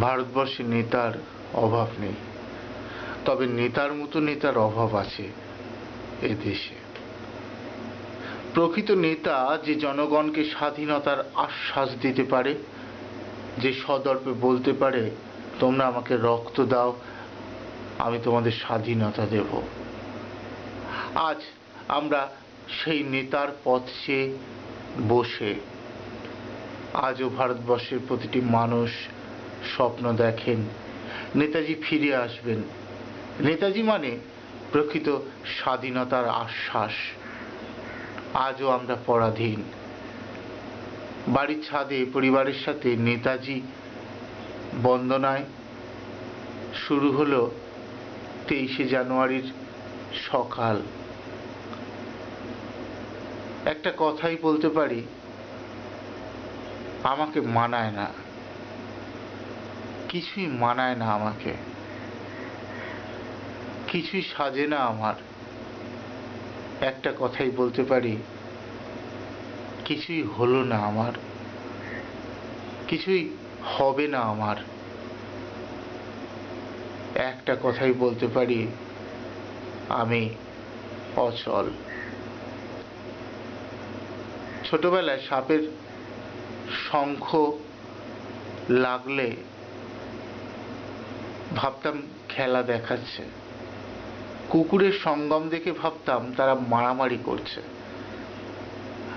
ভারতবর্ষে নেতার অভাব নেই। তবে নেতার মতো নেতার অভাব আছে এ দেশে। প্রকৃত নেতা যে জনগণকে স্বাধীনতার আশ্বাস দিতে পারে, যে সদর্পে বলতে পারে, তোমরা আমাকে রক্ত দাও, আমি তোমাদের স্বাধীনতা দেব। আজ আমরা সেই নেতার পথ বসে আজও ভারতবর্ষের প্রতিটি মানুষ স্বপ্ন দেখেন। নেতাজি ফিরে আসবেন। নেতাজি মানে প্রকৃত স্বাধীনতার আশ্বাস। আজও আমরা পরাধীন। বাড়ির ছাদে পরিবারের সাথে নেতাজি বন্দনায়। শুরু হলো তেইশে জানুয়ারির সকাল। একটা কথাই বলতে পারি, আমাকে মানায় না। কিছুই মানায় না আমাকে। কিছুই সাজে না আমার। একটা কথাই বলতে পারি, কিছুই হলো না আমার। কিছুই হবে না আমার। একটা কথাই বলতে পারি, আমি অচল। ছোটবেলায় সাপের শঙ্খ লাগলে ভাবতাম খেলা দেখাচ্ছে। কুকুরের সঙ্গম দেখে ভাবতাম তারা মারামারি করছে।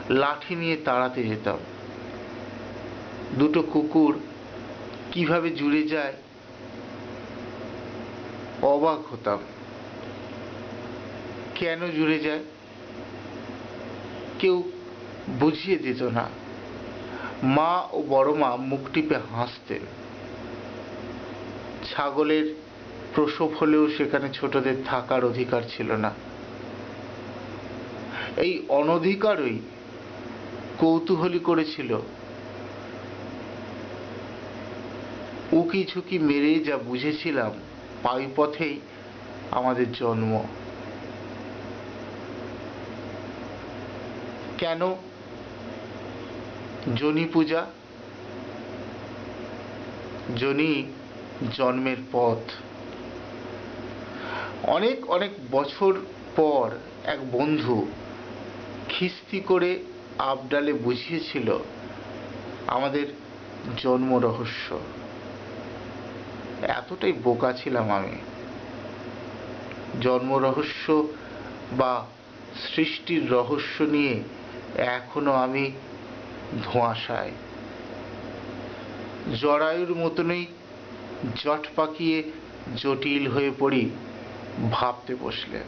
লাঠি নিয়ে তাড়াতে যেতাম। দুটো কুকুর কীভাবে জুড়ে যায় অবাক হতাম। কেন জুড়ে যায়? কেউ বুঝিয়ে দিত না। মা ও বড় মা মুখ টিপে হাসতেন। ছাগলের প্রসব হলেও সেখানে ছোটদের থাকার অধিকার ছিল না। এই অনধিকারই কৌতূহলী করেছিল, উকি ঝুঁকি মেরে যা বুঝেছিলাম পায়ুপথেই আমাদের জন্ম। কেন? জনি পূজা? জনি জন্মের পথ। অনেক অনেক বছর পর এক বন্ধু খিস্তি করে আবডালে বুঝিয়েছিল আমাদের জন্ম রহস্য। এতটাই বোকা ছিলাম আমি। জন্ম রহস্য বা সৃষ্টির রহস্য নিয়ে এখনও আমি ধোঁয়াশায়। জরায়ুর মতনই জট পাকিয়ে জটিল হয়ে পড়ি ভাবতে বসলে